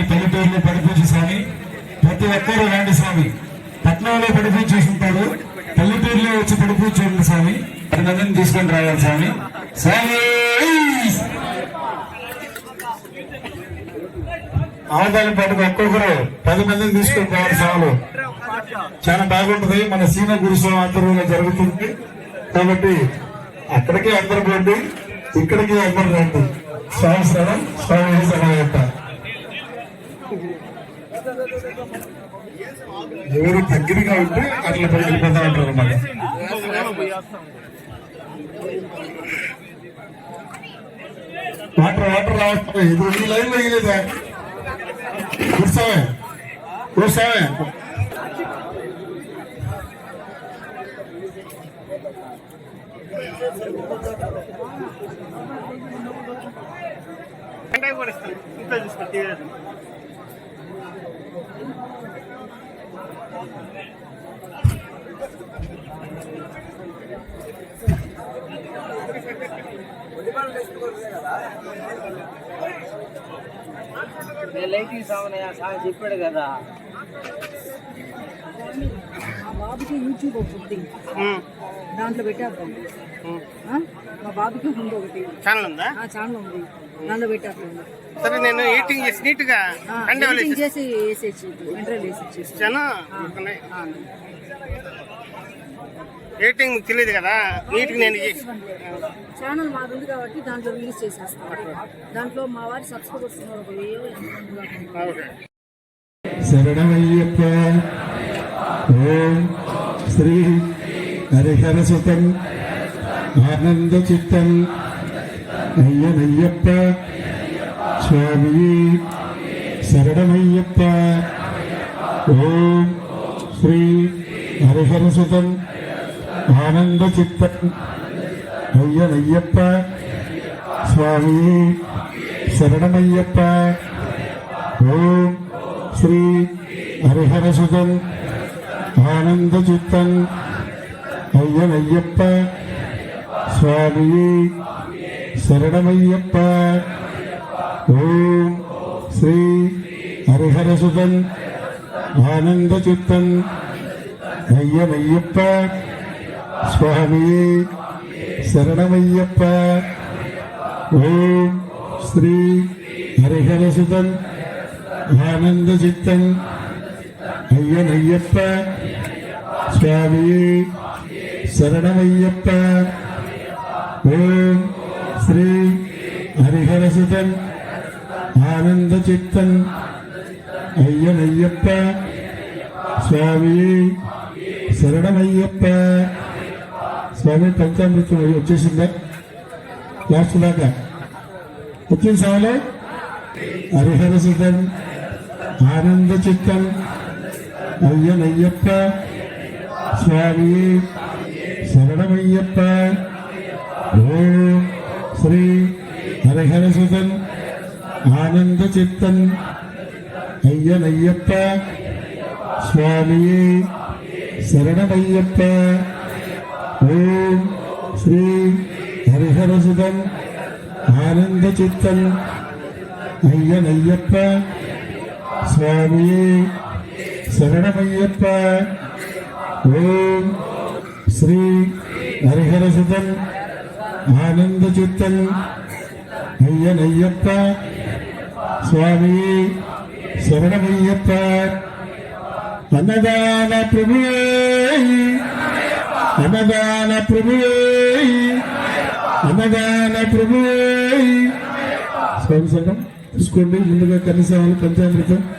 కానీ పల్లెటూరులో పడిపూజ స్వామి. ప్రతి ఒక్కరు రండి స్వామి. పట్నంలో పడిపూజ చూసుంటారు పల్లెటూరులో వచ్చి పడిపూజ చూడండి స్వామి. పది మందిని తీసుకొని రావాలి స్వామి. స్వామి! ఆదాయం పట్టుకు ఒక్కొక్కరు పది మందిని తీసుకొని రావాలి స్వామి. చాలా బాగుంటుంది. మన సీమ గురుస్వామి ఆధ్వర్యంలో జరుగుతుంది. కాబట్టి అక్కడికి అందరు పోండి. ఇక్కడికి అందరు రండి. స్వామి స్థలం స్వామి సమయత ఎవరు దగ్గరగా ఉంటే అట్లా పై వెళ్ళిపోతా ఉంటారు అన్నమాట వాటర్ వాటర్ రావట్లేదు ఇది ఈ లైన్ లో ఇలేదా కూర్చోవే కూర్చోవే అంటే కూడా ఇస్తాను ఇంట్లో చూసుకో టీవీ లైటింగ్ సామనయ్య సార్ చెప్పాడు కదా. మా బాబుకి యూట్యూబ్ ఒకటి దాంట్లో పెట్టేద్దాం. ఆ? మా బాబుకి ఉంది ఒకటి. ఛానల్ ఉందా? ఛానల్ ఉంది. దాంట్లో పెట్టేద్దాం. సరే నేను ఎడిటింగ్ చేసి నీట్గా ఆ, కండే ఎడిటింగ్ చేసి వేసేసి వెంటనే వేసి ఎడిటింగ్ తెలియదు కదా నీట్గా నేను ఛానల్ మాది ఉంది కాబట్టి దాంట్లో రిలీజ్ చేసేస్తాం. దాంట్లో మా వారి సబ్స్క్రైబర్స్ ఉన్నారు ఒక వెయ్యో ఎంతమంది దాకా ఉన్నారు. ఓకే. శరణమయ్యప్ప. ఓం శ్రీ హరిహర సుతం ఆనంద చిత్తం అయ్యనయ్యప్ప స్వామి శరణమయ్యప్ప. ఓం శ్రీ హరిహర సుతం ആനന്ദ ചിത്തൻ അയ്യനയ്യപ്പ സ്വാമി ശരണമയ്യപ്പ. ഓം ശ്രീ ഹരിഹരസുതൻ. ആനന്ദചിത്തൻ. അയ്യനയ്യപ്പ സ്വാമി ശരണമയ്യപ്പ. ഓം ശ്രീ ഹരിഹരസുതൻ. ആനന്ദചിത്തൻ. അയ്യനയ്യപ്പ സ്വാമി ശരണമയ്യപ്പ. ഓം ശ്രീ ഹരിഹരസുതൻ ആനന്ദചിത്തൻ അയ്യനയ്യപ്പ. സ്വാമി ശരണമയ്യപ്പ. ഓം ശ്രീ ഹരിഹരസുതൻ ആനന്ദചിത്തൻ അയ്യനയ്യപ്പ. സ്വാമി ശരണമയ്യപ്പ. స్వామి శరణమయ్యప్ప స్వామి పంచామృతం అయ్యి వచ్చేసిందా లాస్ట్ దాకా వచ్చింది స్వామి హరిహర సుతం ఆనంద చిత్తం అయ్యనయ్యప్ప స్వామి శరణమయ్యప్ప ఓం శ్రీ హరిహర సుతం ఆనంద చిత్తం అయ్యనయ్యప్ప స్వామి శరణమయ్యప్ప ஓம் ஸ்ரீ ஹரிஹரசுதன் ஆனந்த சித்தன் ஐயன் ஐயப்ப சுவாமியே சரணமையப்ப ஓம் ஸ்ரீ ஹரிஹரசுதன் ஆனந்த சித்தன் ஐயன் ஐயப்ப சுவாமியே சரணமையப்ப அன்னதான பிரபுவே అన్నదాన ప్రభువే. అన్నదాన ప్రభువే. స్వామి సంఘం తీసుకోండి. ముందుగా కనీసం పంచామృతం.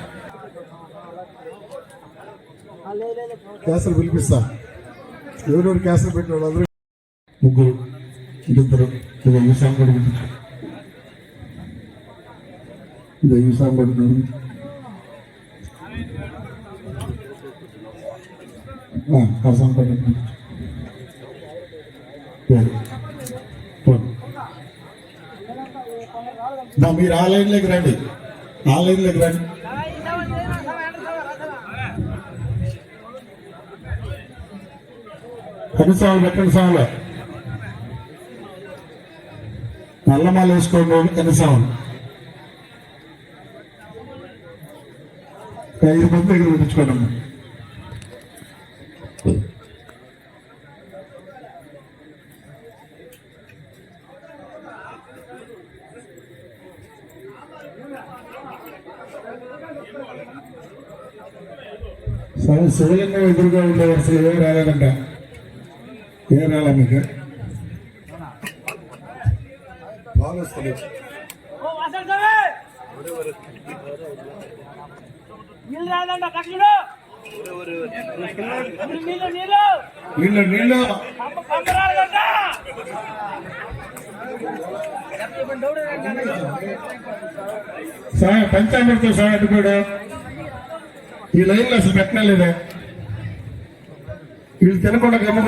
క్యాసలు పిలిపిస్తా. ఎవరెవరు క్యాసలు పెట్టిన వాళ్ళందరూ ముగ్గురు ఇద్దరు. ఇది ఈ సాంగ్ పిలిపించు ఇది ఈశాం కూడా పిలిపించు. ఆ, సాంగ్ కూడా మీరు ఆ లైన్లోకి రండి. ఆ లైన్లోకి రండి. కనీసం పెట్టండి సార్లు నల్లమాల వేసుకోండి కనీసం ఐదు మంది దగ్గర పెట్టించుకోండి అవును శివలింగం ఎదురుగా ఉండే వరుసలు ఏం రాలేదంట ఏం రాలే మీకు బాగా వస్తుంది నీళ్ళు నీళ్ళు సాయం పంచామృతం సాయం అడ్డుకోడు ಈ ಲೈನ್ ಲೆಸ್ ಬೆಟ್ನಲ್ಲಿದೆ ಇಲ್ಲಿ ತಿನ್ಕೊಂಡ ಗಮನ